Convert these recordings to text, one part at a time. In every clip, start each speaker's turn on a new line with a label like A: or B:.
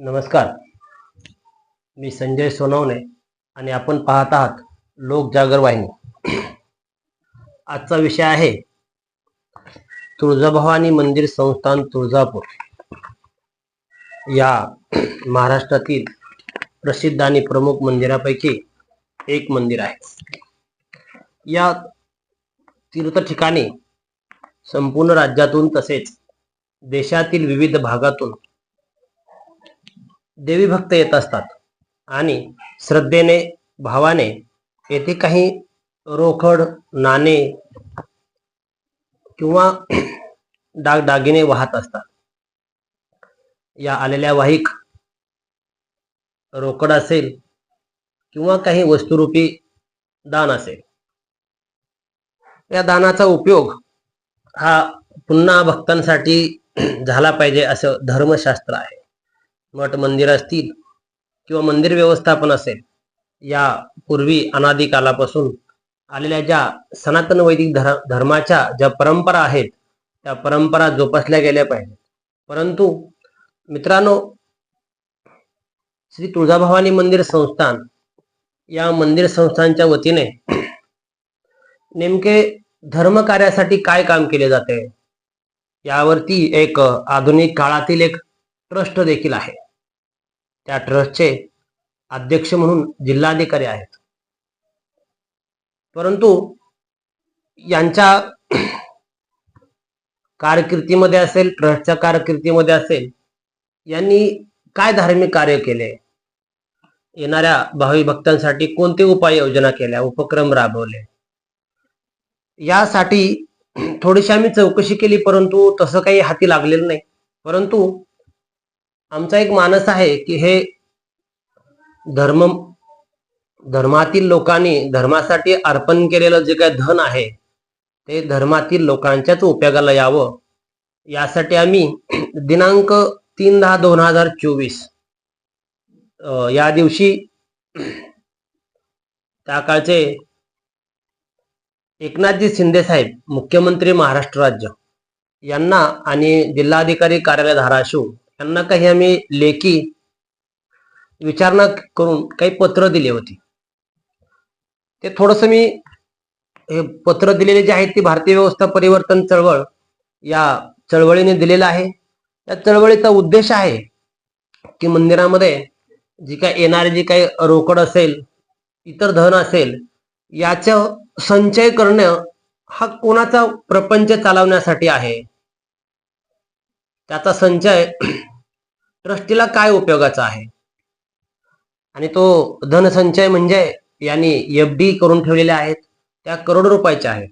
A: नमस्कार. मी संजय सोनवणे आणि आपण पाहत आहात लोकजागर वाहिनी. आजचा विषय आहे तुळजाभवानी मंदिर संस्थान तुळजापूर. या महाराष्ट्रातील प्रसिद्ध आणि प्रमुख मंदिरापैकी एक मंदिर आहे. या तीर्थ ठिकाणी संपूर्ण राज्यातून तसेच देशातील विविध भागातून देवी भक्त येत असतात. आणि श्रद्धेने भावाने येथे काही रोकड नाणे किंवा दागदागिने वाहत असतात. या आलेल्या वाहिक रोकड असेल किंवा काही वस्तुरूपी दान असेल. या दानाचा उपयोग हा पुन्हा भक्तांसाठी झाला पाहिजे असं धर्मशास्त्र आहे. मठ मंदिर असतील किंवा मंदिर व्यवस्थापन असेल या पूर्वी अनादी कालापासून आलेल्या ज्या सनातन वैदिक धर्माच्या ज्या परंपरा आहेत त्या परंपरा जोपासल्या गेल्या पाहिजेत. परंतु मित्रांनो श्री तुळजाभवानी मंदिर संस्थान या मंदिर संस्थानच्या वतीने नेमके धर्म कार्यासाठी काय काम केले जाते? यावरती एक आधुनिक काळातील एक ट्रस्ट देखील आहे. त्या ट्रस्टचे अध्यक्ष म्हणून जिल्हाधिकारी आहेत. परंतु यांच्या कारकिर्दीमध्ये असेल ट्रस्टच्या कारकिर्दीमध्ये असेल यांनी काय धार्मिक कार्य केले? येणाऱ्या भावी भक्तांसाठी कोणते उपाययोजना केल्या? उपक्रम राबवले. यासाठी थोडीशी आम्ही चौकशी केली परंतु तसं काही हाती लागलेलं नाही. परंतु आमचा एक मानस आहे की हे धर्म धर्मातील लोकांनी धर्मासाठी अर्पण केलेलं जे काही धन आहे ते धर्मातील लोकांच्याच उपयोगाला यावं. यासाठी आम्ही दिनांक तीन दहा दोन हजार चोवीस या दिवशी त्या काळचे एकनाथजी शिंदे साहेब मुख्यमंत्री महाराष्ट्र राज्य यांना आणि जिल्हाधिकारी कार्यालय धाराशिव त्यांना काही आम्ही लेखी विचारणा करून काही पत्र दिली होती. ते थोडस मी हे पत्र दिलेले जे आहेत ती भारतीय व्यवस्था परिवर्तन चळवळ या चळवळीने दिलेलं आहे. या चळवळीचा उद्देश आहे की मंदिरामध्ये जी काय येणारे जी काही रोकड असेल इतर धन असेल याचा संचय करणं हा कोणाचा प्रपंच चालवण्यासाठी आहे? त्याचा संचय ट्रस्टीला काय उपयोगाचा आहे? आणि तो धनसंचय म्हणजे यांनी एफ डी करून ठेवलेल्या आहेत त्या करोड रुपयाच्या आहेत.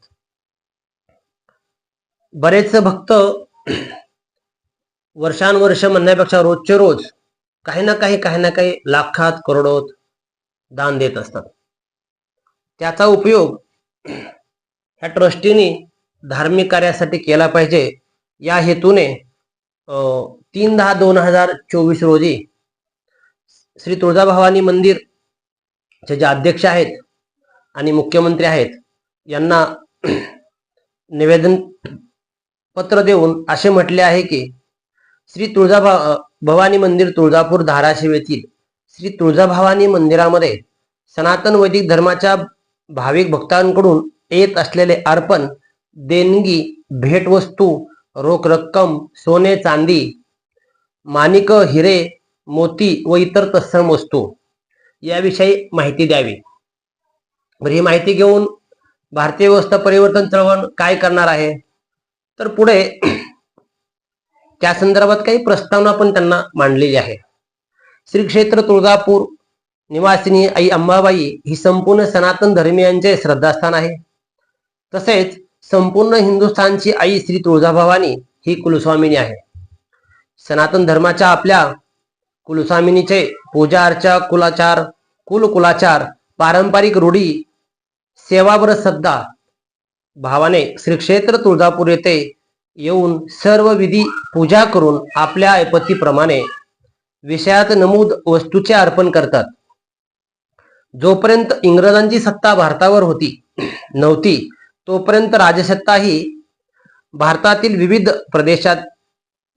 A: बरेच भक्त वर्षानुवर्ष म्हणण्यापेक्षा रोजचे रोज काही ना काही काही ना काही लाखात करोडोत दान देत असतात. त्याचा उपयोग ह्या ट्रस्टीने धार्मिक कार्यासाठी केला पाहिजे. या हेतूने तीन दहा दोन हजार चोवीस रोजी श्री तुळजाभवानी मंदिर चे जे अध्यक्ष आहेत आणि मुख्यमंत्री आहेत यांना निवेदन पत्र देऊन असे म्हटले आहे की श्री तुळजा भवानी मंदिर तुळजापूर धाराशिव येथील श्री तुळजाभवानी मंदिरामध्ये सनातन वैदिक धर्माच्या भाविक भक्तांकडून येत असलेले अर्पण देणगी भेटवस्तू रोख रक्कम सोने चांदी माणिक हिरे मोती व इतर तत्सम वस्तू याविषयी माहिती द्यावी. बरं ही माहिती घेऊन भारतीय व्यवस्था परिवर्तन चळवळ काय करणार आहे? तर पुढे त्या संदर्भात काही प्रस्तावना पण त्यांना मांडलेली आहे. श्री क्षेत्र तुळजापूर निवासिनी आई अंबाबाई ही संपूर्ण सनातन धर्मियांचे श्रद्धास्थान आहे. तसेच संपूर्ण हिंदुस्थानची आई श्री तुळजाभवानी ही कुलस्वामिनी आहे. सनातन धर्माच्या आपल्या कुलस्वामिनीचे पूजा अर्चा कुलाचार कुलकुलाचार पारंपरिक रूढी सेवावर श्रद्धा भावाने श्री क्षेत्र तुळजापूर येथे येऊन सर्व विधी पूजा करून आपल्या ऐपतीप्रमाणे विषयात नमूद वस्तूचे अर्पण करतात. जोपर्यंत इंग्रजांची सत्ता भारतावर होती नव्हती तोपर्यंत राजसत्ता ही भारतातील विविध प्रदेशात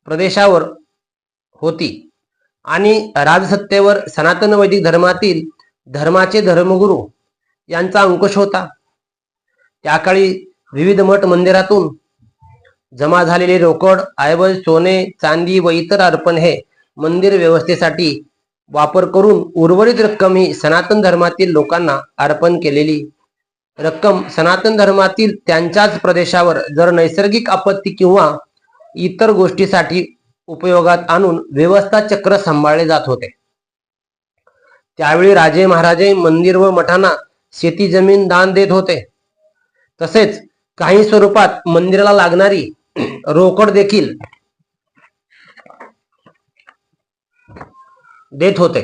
A: प्रदेशावर होती. आणि राजसत्तेवर सनातन वैदिक धर्मातील धर्माचे धर्मगुरू यांचा अंकुश होता. त्या काळी विविध मठ मंदिरातून जमा झालेले रोकड ऐवज सोने चांदी व इतर अर्पण हे मंदिर व्यवस्थेसाठी वापर करून उर्वरित रक्कम ही सनातन धर्मातील लोकांना अर्पण केलेली. रक्कम सनातन धर्मातील त्यांच्याच प्रदेशावर जर नैसर्गिक आपत्ती किंवा इतर गोष्टीसाठी उपयोगात आणून व्यवस्था चक्र सांभाळले जात होते. त्यावेळी राजे महाराजे मंदिर व मठांना शेती जमीन दान देत होते. तसेच काही स्वरूपात मंदिराला लागणारी रोकड देखील देत होते.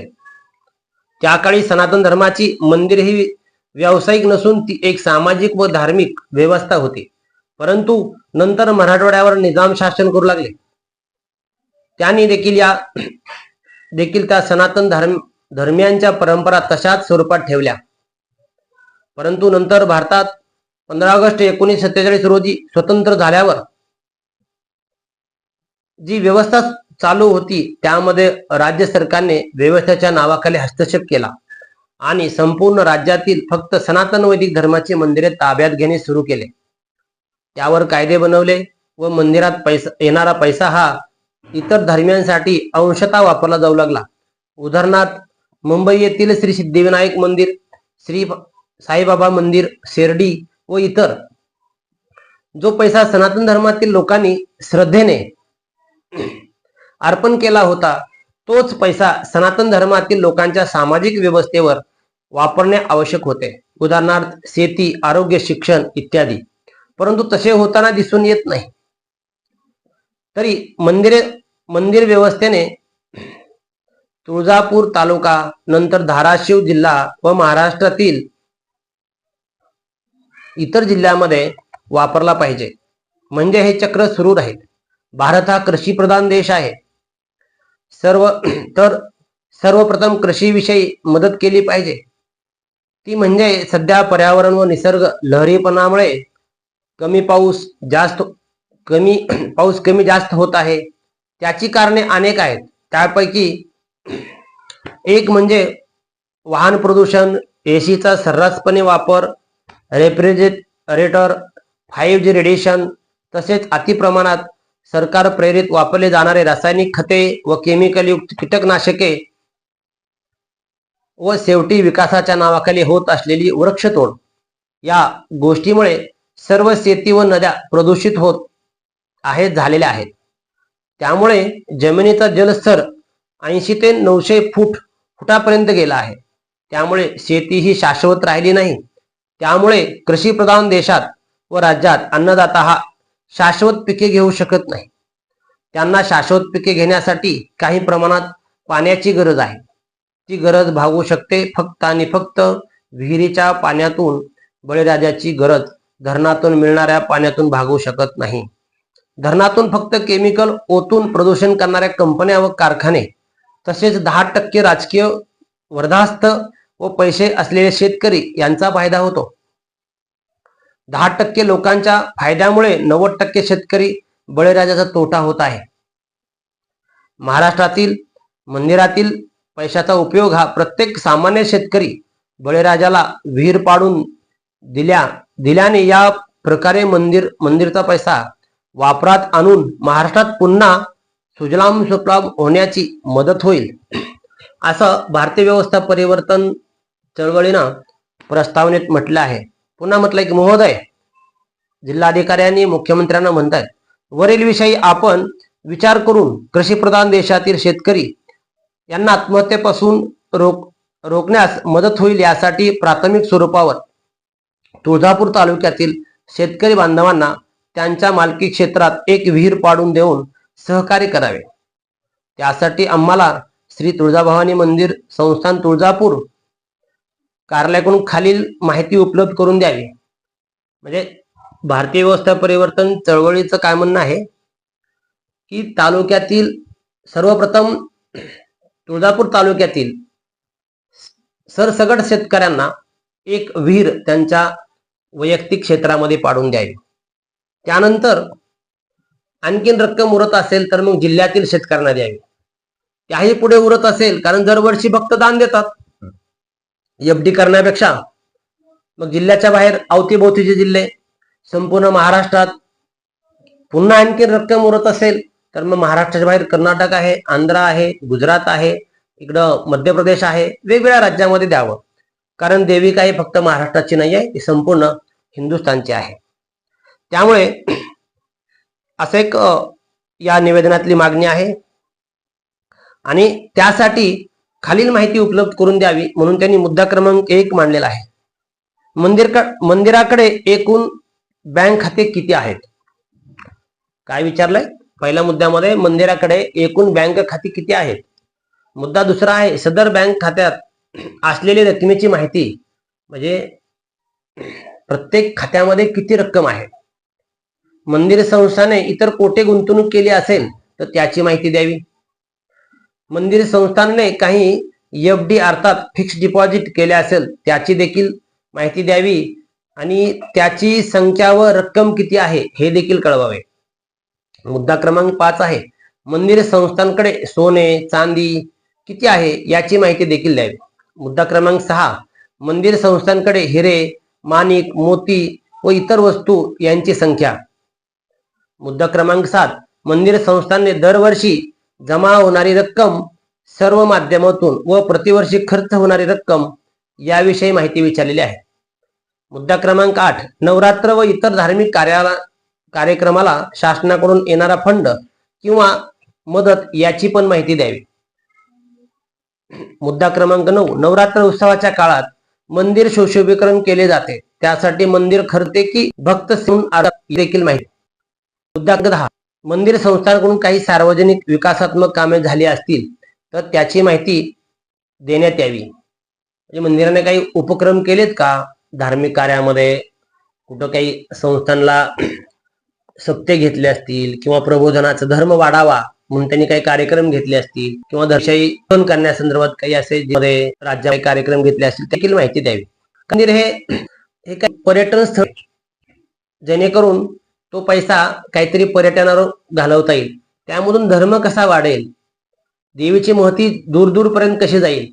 A: त्या काळी सनातन धर्माची मंदिर ही व्यावसायिक नसून ती एक सामाजिक व धार्मिक व्यवस्था होती. परंतु नंतर मराठवाड्यावर निजाम शासन करू लागले. त्यांनी देखील या देखील त्या सनातन धर्म धर्मियांच्या परंपरा तशाच स्वरूपात ठेवल्या. परंतु नंतर भारतात पंधरा ऑगस्ट एकोणीसशे सत्तेचाळीस रोजी स्वतंत्र झाल्यावर जी व्यवस्था चालू होती त्यामध्ये राज्य सरकारने व्यवस्थेच्या नावाखाली हस्तक्षेप केला आणि संपूर्ण राज्यातील फक्त सनातन वैदिक धर्माची मंदिरे ताब्यात घेणे सुरू केले. त्यावर कायदे बनवले व मंदिरात पैसा येणारा पैसा हा इतर धर्मियांसाठी अंशतः वापरला जाऊ लागला. उदाहरणार्थ मुंबई येथील श्री सिद्धिविनायक मंदिर श्री साईबाबा मंदिर शेर्डी व इतर. जो पैसा सनातन धर्मातील लोकांनी श्रद्धेने अर्पण केला होता तोच पैसा सनातन धर्मातील लोकांच्या सामाजिक व्यवस्थेवर वापरणे आवश्यक होते. उदाहरणार्थ शेती आरोग्य शिक्षण इत्यादी. परंतु तसे होताना दिसून येत नाही. तरी मंदिरे मंदिर व्यवस्थेने तुळजापूर तालुका नंतर धाराशिव जिल्हा व महाराष्ट्रातील इतर जिल्ह्यामध्ये वापरला पाहिजे. म्हणजे हे चक्र सुरू राहील. भारत हा कृषी प्रधान देश आहे. सर्व तर सर्वप्रथम कृषीविषयी मदत केली पाहिजे. ती म्हणजे सध्या पर्यावरण व निसर्ग लहरीपणामुळे कमी पाऊस जास्त कमी पाऊस कमी जास्त होत आहे. त्याची कारणे अनेक आहेत. त्यापैकी एक म्हणजे वाहन प्रदूषण एसीचा सर्रासपणे वापर रेफ्रिजरेटर फाईव्ह जी रेडिएशन तसेच अतिप्रमाणात सरकार प्रेरित वापरले जाणारे रासायनिक खते व केमिकल युक्त कीटकनाशके व शेवटी विकासाच्या नावाखाली होत असलेली वृक्षतोड. या गोष्टीमुळे सर्व शेती व नद्या प्रदूषित होत आहेत झालेल्या आहेत. त्यामुळे जमिनीचा जलस्तर ऐंशी ते नऊशे फूट फुटापर्यंत गेला आहे. त्यामुळे शेती ही शाश्वत राहिली नाही. त्यामुळे कृषी प्रधान देशात व राज्यात अन्नदाता हा शाश्वत पिके घेऊ शकत नाही. त्यांना शाश्वत पिके घेण्यासाठी काही प्रमाणात पाण्याची गरज आहे. ती गरज भागवू शकते फक्त आणि फक्त विहिरीच्या पाण्यातून बळीराजाची गरज धरणातून मिळणाऱ्या पाण्यातून भागवू शकत नाही. धरणातून फक्त केमिकल ओतून प्रदूषण करणाऱ्या कंपन्या व कारखाने तसेच दहा टक्के राजकीय वर्धास्त व पैसे असलेले शेतकरी यांचा फायदा होतो. दहा टक्के लोकांच्या फायद्यामुळे नव्वद टक्के शेतकरी बळीराजाचा तोटा होत आहे. महाराष्ट्रातील मंदिरातील पैशाचा उपयोग हा प्रत्येक सामान्य शेतकरी बळीराजाला विहीर पाडून दिल्या. दिल्याने या प्रकारे मंदिर मंदिरचा पैसा वापरात आणून महाराष्ट्रात पुन्हा सुजलाम सुफलाम होण्याची मदत होईल. असं भारतीय व्यवस्था परिवर्तन चळवळीनं प्रस्तावनेत म्हटलं आहे. पुन्हा म्हटलंय की महोदय जिल्हाधिकाऱ्यांनी मुख्यमंत्र्यांना म्हणतात वरील विषयी आपण विचार करून कृषी प्रधान देशातील शेतकरी यांना आत्महत्येपासून रोक रोखण्यास मदत होईल यासाठी प्राथमिक स्वरूपावर तुळजापूर तालुक्यातील शेतकरी बांधवांना त्यांच्या मालकी क्षेत्रात एक विहीर पाडून देऊन सहकार्य करावे. त्यासाठी आम्हाला श्री तुळजाभवानी मंदिर संस्थान तुळजापूर कार्यालयाकडून खालील माहिती उपलब्ध करून द्यावी. म्हणजे भारतीय व्यवस्था परिवर्तन चळवळीचं काय म्हणणं आहे? की तालुक्यातील सर्वप्रथम तुळजापूर तालुक्यातील सरसगट शेतकऱ्यांना एक विहीर त्यांच्या वैयक्तिक क्षेत्रामध्ये पाडून द्यावी. त्यानंतर आणखीन रक्कम उरत असेल तर मग जिल्ह्यातील शेतकऱ्यांना द्यावी. त्याही पुढे उरत असेल कारण दरवर्षी भक्त दान देतात. एफ डी करण्यापेक्षा मग जिल्ह्याच्या बाहेर अवतीभोवतीचे जिल्हे संपूर्ण महाराष्ट्रात पुन्हा आणखीन रक्कम उरत असेल तर मग महाराष्ट्राच्या बाहेर कर्नाटक आहे आंध्र आहे गुजरात आहे इकडं मध्य प्रदेश आहे वेगवेगळ्या राज्यामध्ये द्यावं. कारण देवी ही फक्त महाराष्ट्राची नाही आहे ती संपूर्ण हिंदुस्थानची आहे. त्यामुळे असं एक या निवेदनातली मागणी आहे. आणि त्यासाठी खालील माहिती उपलब्ध करून द्यावी म्हणून त्यांनी मुद्दा क्रमांक एक मांडलेला आहे. मंदिर मंदिराकडे एकूण बँक खाते किती आहेत? काय विचारलंय? पहिल्या मुद्द्यामध्ये मंदिराकडे एकूण बँक खाती किती आहेत? मुद्दा दुसरा आहे सदर बँक खात्यात असलेली रकमेची माहिती म्हणजे प्रत्येक खात्यामध्ये किती रक्कम आहे? मंदिर संस्थाने इतर कोठे गुंतवणूक केली असेल तर त्याची माहिती द्यावी. मंदिर संस्थानने काही एफ डी अर्थात फिक्स डिपॉझिट केले असेल त्याची देखील माहिती द्यावी आणि त्याची संख्या व रक्कम किती आहे हे देखील कळवावे. मुद्दा क्रमांक पाच आहे. मंदिर संस्थांकडे सोने चांदी किती आहे याची माहिती देखील द्यावी. मुद्दा क्रमांक सहा. मंदिर संस्थांकडे हिरे माणिक मोती व इतर वस्तू यांची संख्या. मुद्दा क्रमांक सात. मंदिर संस्थांनी दरवर्षी जमा होणारी रक्कम सर्व माध्यमातून व प्रतिवर्षी खर्च होणारी रक्कम याविषयी माहिती विचारलेली आहे. मुद्दा क्रमांक आठ. नवरात्र व इतर धार्मिक कार्याला कार्यक्रमाला शासनाकडून येणारा फंड किंवा मदत याची पण माहिती द्यावी. मुद्दा क्रमांक नऊ. नवरात्र उत्सवाच्या काळात मंदिर सुशोभीकरण केले जाते. त्यासाठी मंदिर खरते की भक्त देखील माहिती. मुद्दा दहा. मंदिर संस्थांकडून काही सार्वजनिक विकासात्मक कामे झाली असतील तर त्याची माहिती देण्यात यावी. म्हणजे मंदिराने काही उपक्रम केलेत का? धार्मिक कार्यामध्ये कुठं काही संस्थांना सप्ते घेतले असतील किंवा प्रबोधनाचा धर्म वाढावा म्हणून त्यांनी काही कार्यक्रम घेतले असतील किंवा दर्शाई करण्यासंदर्भात काही असे मध्ये राज्यात कार्यक्रम घेतले असतील देखील माहिती द्यावी. मंदिर हे हे काही पर्यटन स्थळ जेणेकरून तो पैसा काहीतरी पर्यटनावर घालवता येईल. त्यामधून धर्म कसा वाढेल देवीची महती दूर दूरपर्यंत कशी जाईल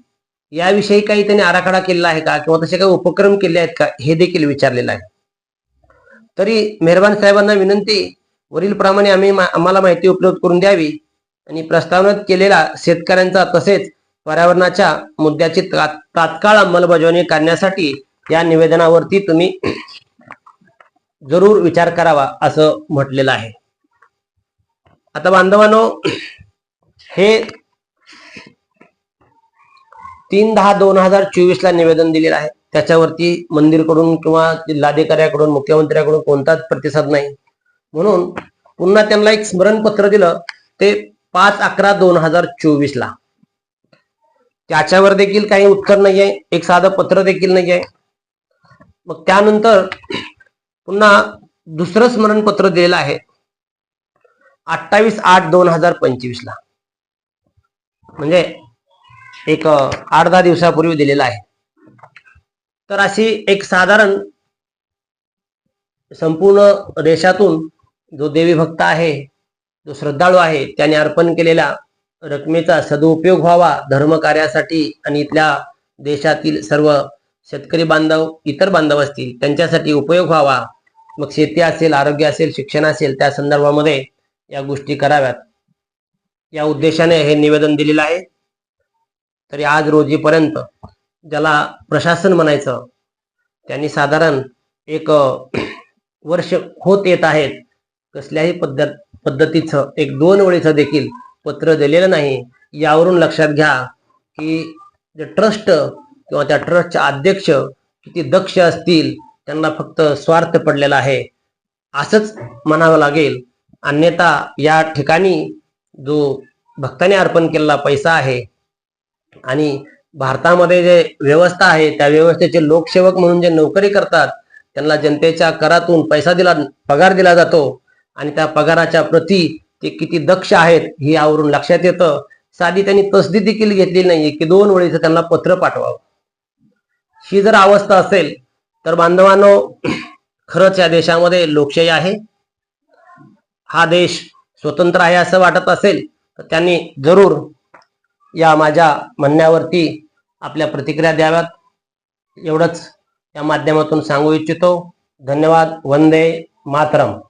A: याविषयी काही त्यांनी आराखडा केलेला आहे का किंवा तसे काही उपक्रम केले आहेत का हे देखील विचारलेलं आहे. तरी मेहरबान साहेबांना विनंती वरील प्रमाणे आम्ही आम्हाला माहिती उपलब्ध करून द्यावी आणि प्रस्तावनात केलेला शेतकऱ्यांचा तसेच पर्यावरणाच्या मुद्द्याची तात्काळ अंमलबजावणी करण्यासाठी या निवेदनावरती तुम्ही जरूर विचार करावा असं म्हटलेलं आहे. आता बांधवांनो हे तीन दहा दोन हजार चोवीस ला निवेदन दिलेलं आहे. त्याच्यावरती मंदिरकडून किंवा जिल्हाधिकाऱ्याकडून मुख्यमंत्र्याकडून कोणताच प्रतिसाद नाही. म्हणून पुन्हा त्यांना एक स्मरणपत्र दिलं. ते पाच अकरा दोन हजार चोवीस ला. त्याच्यावर देखील काही उत्तर नाही आहे एक साधं पत्र देखील नाही आहे मग त्यानंतर पुन्हा दुसरं स्मरणपत्र दिलेलं आहे. अठ्ठावीस आठ दोन हजार पंचवीस ला. म्हणजे एक आठ दहा दिवसापूर्वी दिलेला आहे. तर अशी एक साधारण संपूर्ण देशातून जो देवी भक्त आहे जो श्रद्धाळू आहे त्याने अर्पण केलेल्या रकमेचा सदुपयोग व्हावा धर्म कार्यासाठी आणि इथल्या देशातील सर्व शेतकरी बांधव इतर बांधव असतील त्यांच्यासाठी उपयोग व्हावा. मग शेती असेल आरोग्य असेल शिक्षण असेल त्या संदर्भामध्ये या गोष्टी कराव्यात. या उद्देशाने हे निवेदन दिलेलं आहे. तरी आज रोजीपर्यंत ज्याला प्रशासन म्हणायचं त्यांनी साधारण एक वर्ष होत येत आहेत. कसल्याही पद्धत पद्धतीचं एक दोन वेळेचं देखील पत्र दिलेलं नाही यावरून लक्षात घ्या की जे ट्रस्ट किंवा त्या ट्रस्टचे अध्यक्ष किती दक्ष असतील त्यांना फक्त स्वार्थ पडलेला आहे. असंच म्हणावं लागेल. अन्यथा या ठिकाणी जो भक्ताने अर्पण केलेला पैसा आहे आणि भारतामध्ये जे व्यवस्था आहे त्या व्यवस्थेचे लोकसेवक म्हणून जे नोकरी करतात त्यांना जनतेच्या करातून पैसा दिला पगार दिला जातो आणि त्या पगाराच्या प्रती ते किती दक्ष आहेत हे यावरून लक्षात येतं. साधी त्यांनी तसदी देखील घेतलेली नाहीये की दोन वेळेचं त्यांना पत्र पाठवावं. ही जर अवस्था असेल तर बांधवांनो खरंच या देशामध्ये लोकशाही आहे. हा देश स्वतंत्र आहे असं वाटत असेल तर त्यांनी जरूर या माझ्या म्हणण्यावरती आपल्या प्रतिक्रिया द्याव्यात. एवढंच या माध्यमातून सांगू इच्छितो. धन्यवाद. वंदे मातरम.